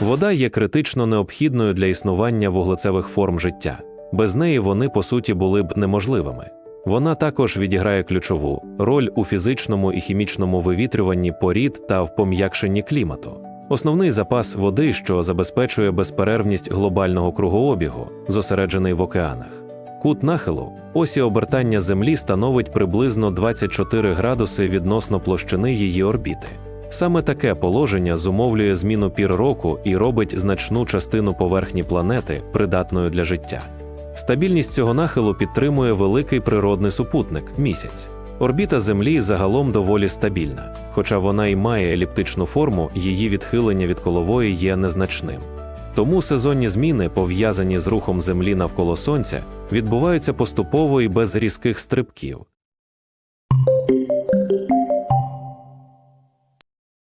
Вода є критично необхідною для існування вуглецевих форм життя. Без неї вони, по суті, були б неможливими. Вона також відіграє ключову роль у фізичному і хімічному вивітрюванні порід та в пом'якшенні клімату. Основний запас води, що забезпечує безперервність глобального кругообігу, зосереджений в океанах. Кут нахилу осі обертання Землі становить приблизно 24 градуси відносно площини її орбіти. Саме таке положення зумовлює зміну пір року і робить значну частину поверхні планети придатною для життя. Стабільність цього нахилу підтримує великий природний супутник місяць. Орбіта Землі загалом доволі стабільна, хоча вона і має еліптичну форму, її відхилення від колової є незначним. Тому сезонні зміни, пов'язані з рухом Землі навколо Сонця, відбуваються поступово і без різких стрибків.